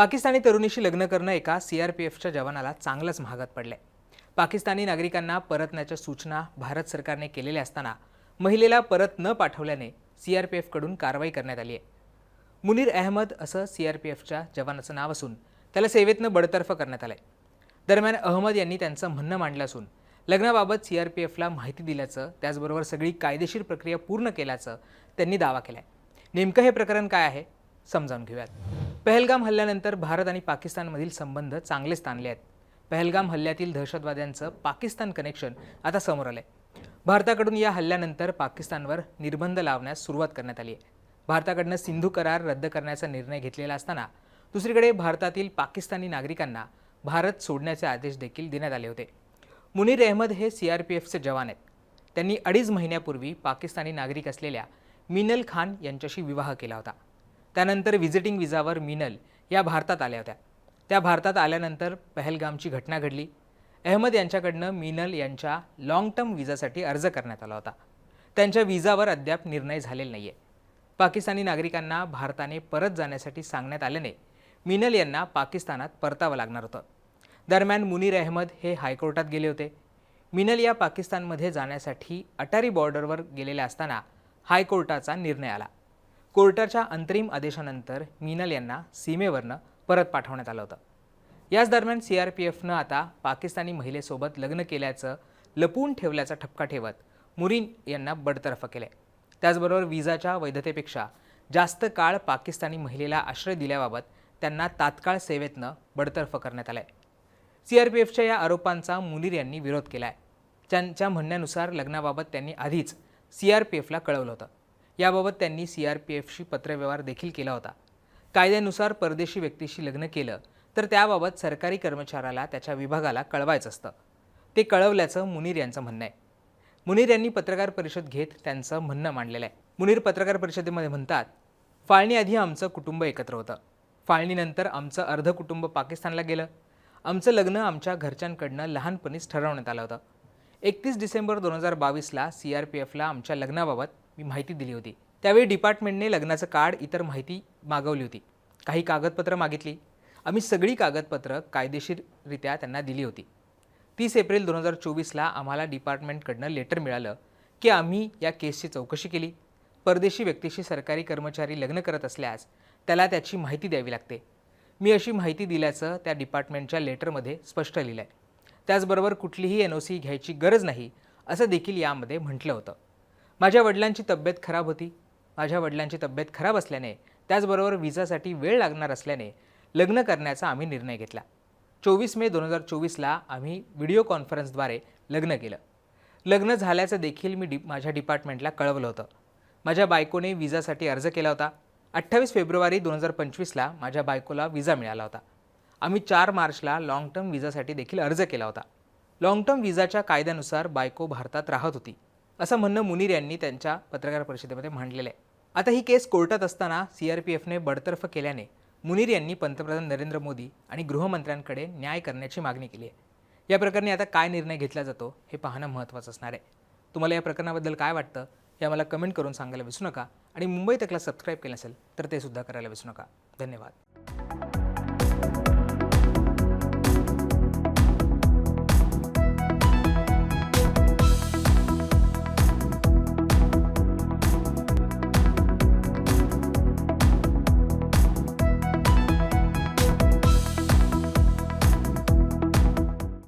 पाकिस्तानी तरुणीशी लग्न करणं एका सी आर पी एफच्या जवानाला चांगलंच महागात पडलंय. पाकिस्तानी नागरिकांना परतण्याच्या सूचना भारत सरकारने केलेल्या असताना महिलेला परत न पाठवल्याने सी आर पी एफकडून कारवाई करण्यात आली आहे मुनीर अहमद असं सी आर पी एफच्या जवानाचं नाव असून त्याला सेवेतनं बडतर्फ करण्यात आलं आहे दरम्यान अहमद यांनी त्यांचं म्हणणं मांडलं असून लग्नाबाबत सी आर पी एफला माहिती दिल्याचं त्याचबरोबर सगळी कायदेशीर प्रक्रिया पूर्ण केल्याचं त्यांनी दावा केला आहे नेमकं हे प्रकरण काय आहे समजावून घेऊयात. पहलगाम हल्ल्यानंतर भारत आणि पाकिस्तानमधील संबंध चांगलेच ताणले आहेत. पहलगाम हल्ल्यातील दहशतवाद्यांचं पाकिस्तान कनेक्शन आता समोर आलं आहे भारताकडून या हल्ल्यानंतर पाकिस्तानवर निर्बंध लावण्यास सुरुवात करण्यात आली आहे. भारताकडनं सिंधू करार रद्द करण्याचा निर्णय घेतलेला असताना दुसरीकडे भारतातील पाकिस्तानी नागरिकांना भारत सोडण्याचे आदेश देखील देण्यात आले होते. मुनीर अहमद हे सी आर पी एफचे जवान आहेत. त्यांनी अडीच महिन्यापूर्वी पाकिस्तानी नागरिक असलेल्या मिनल खान यांच्याशी विवाह केला होता. त्यानंतर व्हिजिटिंग विजावर मिनल या भारतात आल्या होत्या. त्या भारतात आल्यानंतर पहलगामची घटना घडली. अहमद यांच्याकडनं मिनल यांच्या लाँग टर्म विजासाठी अर्ज करण्यात आला होता. त्यांच्या विजावर अद्याप निर्णय झालेला नाही आहे पाकिस्तानी नागरिकांना भारताने परत जाण्यासाठी सांगण्यात आल्याने मिनल यांना पाकिस्तानात परतावं लागणार होतं. दरम्यान मुनीर अहमद हे हायकोर्टात गेले होते. मिनल या पाकिस्तानमध्ये जाण्यासाठी अटारी बॉर्डरवर गेलेल्या असताना हायकोर्टाचा निर्णय आला. कोर्टाच्या अंतरिम आदेशानंतर मिनल यांना सीमेवरनं परत पाठवण्यात आलं होतं. याच दरम्यान सी आर पी एफनं आता पाकिस्तानी महिलेसोबत लग्न केल्याचं लपवून ठेवल्याचा ठपका ठेवत मुरीन यांना बडतर्फ केलंय त्याचबरोबर विजाच्या वैधतेपेक्षा जास्त काळ पाकिस्तानी महिलेला आश्रय दिल्याबाबत त्यांना तात्काळ सेवेतनं बडतर्फ करण्यात आलंय. सी आर पी एफच्या या आरोपांचा मुनीर यांनी विरोध केला आहे त्यांच्या म्हणण्यानुसार लग्नाबाबत त्यांनी आधीच सी आर पी एफला कळवलं होतं. याबाबत त्यांनी सी आर पी एफशी पत्रव्यवहार देखील केला होता. कायद्यानुसार परदेशी व्यक्तीशी लग्न केलं तर त्याबाबत सरकारी कर्मचाऱ्याला त्याच्या विभागाला कळवायचं असतं. ते कळवल्याचं मुनीर यांचं म्हणणं आहे. मुनीर यांनी पत्रकार परिषद घेत त्यांचं म्हणणं मांडलेलं आहे. मुनीर पत्रकार परिषदेमध्ये म्हणतात फाळणीआधी आमचं कुटुंब एकत्र होतं. फाळणीनंतर आमचं अर्ध कुटुंब पाकिस्तानला गेलं. आमचं लग्न आमच्या घरच्यांकडनं लहानपणीच ठरवण्यात आलं होतं. एकतीस डिसेंबर दोन हजार बावीसला सी आर पी एफला आमच्या लग्नाबाबत मी माहिती दिली होती. त्यावेळी डिपार्टमेंटने लग्नाचं कार्ड इतर माहिती मागवली होती. काही कागदपत्रं मागितली. आम्ही सगळी कागदपत्रं कायदेशीररित्या त्यांना दिली होती. तीस एप्रिल दोन हजार चोवीसला आम्हाला डिपार्टमेंटकडनं लेटर मिळालं की आम्ही या केसची चौकशी केली. परदेशी व्यक्तीशी सरकारी कर्मचारी लग्न करत असल्यास त्याला त्याची माहिती द्यावी लागते. मी अशी माहिती दिल्याचं त्या डिपार्टमेंटच्या लेटरमध्ये स्पष्ट लिहिलं आहे त्याचबरोबर कुठलीही एन ओ सी घ्यायची गरज नाही असं देखील यामध्ये म्हटलं होतं. माझ्या वडिलांची तब्येत खराब होती. माझ्या वडिलांची तब्येत खराब असल्याने त्याचबरोबर विजासाठी वेळ लागणार असल्याने लग्न करण्याचा आम्ही निर्णय घेतला. चोवीस मे दोन हजार चोवीसला आम्ही व्हिडिओ कॉन्फरन्सद्वारे लग्न केलं. लग्न झाल्याचं देखील मी डि माझ्या डिपार्टमेंटला कळवलं होतं. माझ्या बायकोने विजासाठी अर्ज केला होता. अठ्ठावीस फेब्रुवारी दोन हजार पंचवीसला माझ्या बायकोला विजा मिळाला होता. आम्ही चार मार्चला लाँग टर्म विजासाठी देखील अर्ज केला होता. लाँग टर्म विजाच्या कायद्यानुसार बायको भारतात राहत होती. असं म्हणणं मुनीर यांनी त्यांच्या पत्रकार परिषदेमध्ये मांडलेलं आहे. आता ही केस कोर्टात असताना सी आर पी एफने बडतर्फ केल्याने मुनीर यांनी पंतप्रधान नरेंद्र मोदी आणि गृहमंत्र्यांकडे न्याय करण्याची मागणी केली आहे. या प्रकरणी आता काय निर्णय घेतला जातो हे पाहणं महत्त्वाचं असणार आहे. तुम्हाला या प्रकरणाबद्दल काय वाटतं हे आम्हाला कमेंट करून सांगायला विसरू नका आणि मुंबई तकला सबस्क्राईब केलं असेल तर ते सुद्धा करायला विसरू नका. धन्यवाद.